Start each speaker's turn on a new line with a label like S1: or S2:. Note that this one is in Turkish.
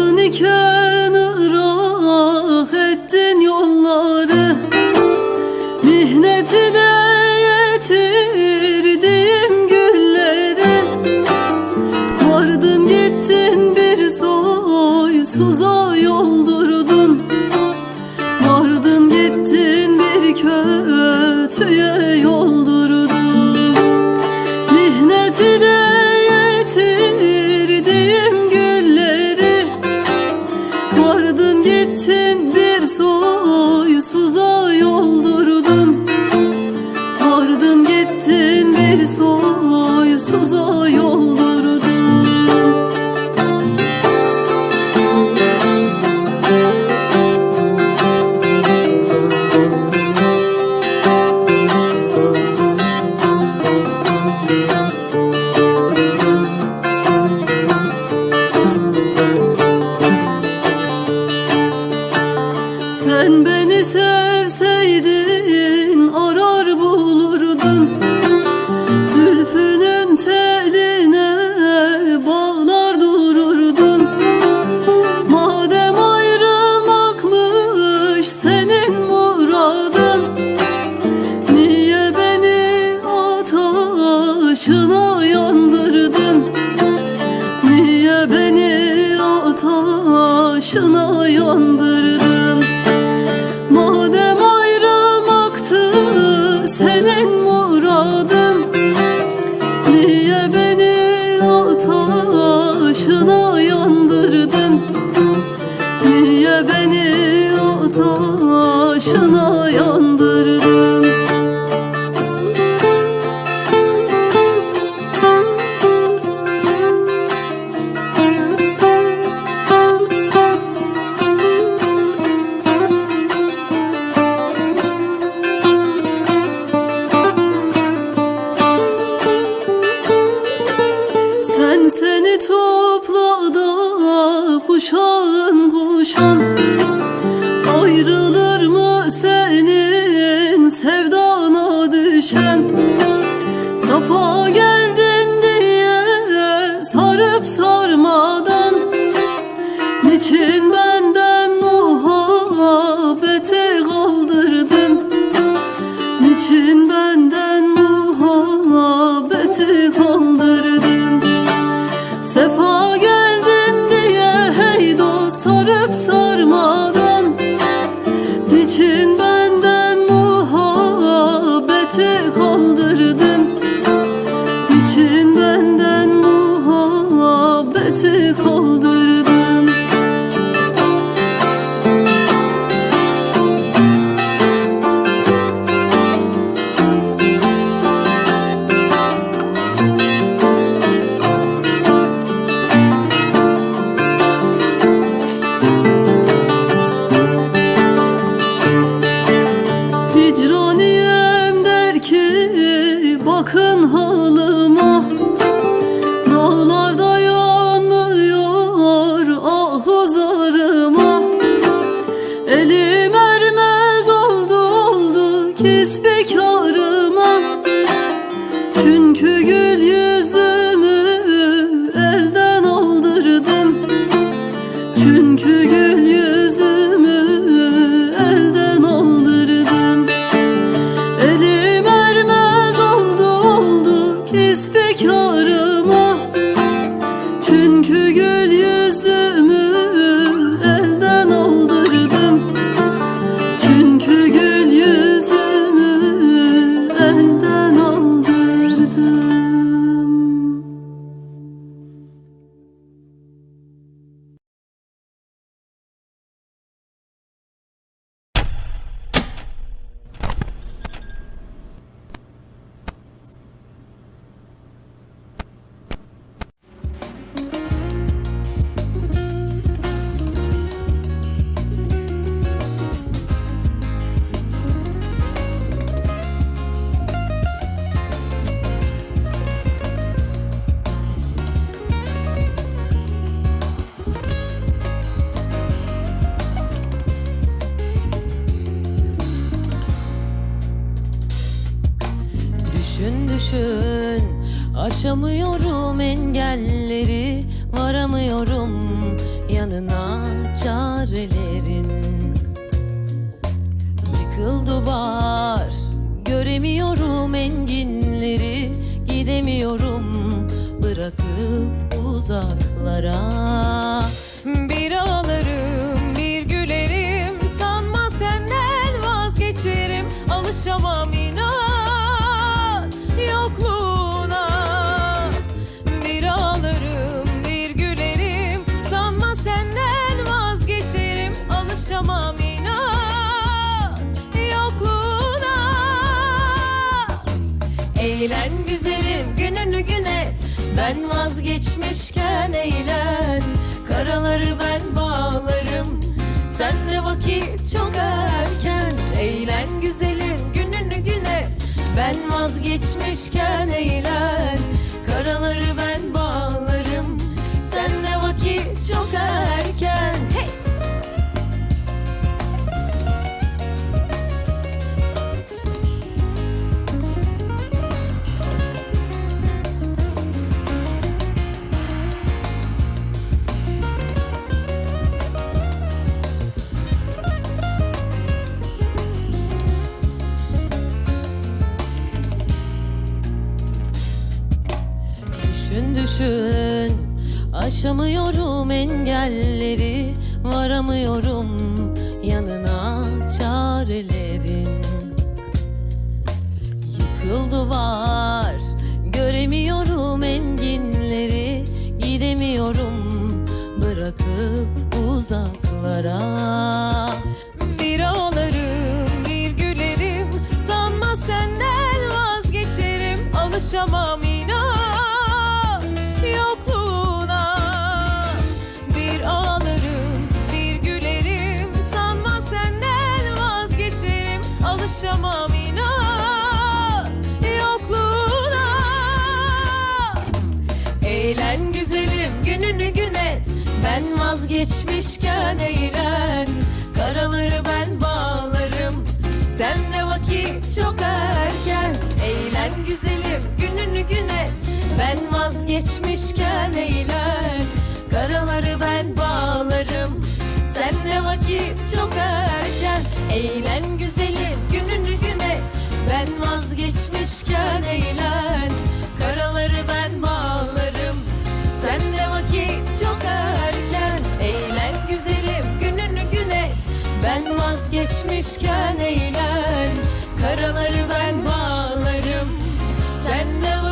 S1: Aldın iken ırah ettin yolları. Mihnetine yetin başına yandırdın Madem ayrılmaktı senin muradın. Niye beni o taşına
S2: düşün Aşamıyorum engelleri Varamıyorum yanına çarelerin. Yıkıl duvar Göremiyorum enginleri. Gidemiyorum bırakıp uzaklara.
S3: Bir ağlarım bir gülerim. Sanma senden vazgeçerim. Alışamam inan Ben vazgeçmişken eğlen. Karaları ben bağlarım. Sen de vakit çok erken. Eğlen güzelim gününü gün et Ben vazgeçmişken eğlen. Karaları ben bağlarım
S2: Aşamıyorum engelleri Varamıyorum yanına çarelerin Yıkıl duvar Göremiyorum enginleri Gidemiyorum bırakıp uzaklara
S3: Ben vazgeçmişken eğlen. Karaları ben bağlarım. Sen de vakit çok erken. Eğlen güzelim gününü gün et. Ben vazgeçmişken eğlen. Karaları ben bağlarım. Sen de vakit çok erken. Eğlen güzelim gününü gün et. Ben vazgeçmişken eğlen Ben vazgeçmişken eğlen Karaları ben bağlarım. Sen de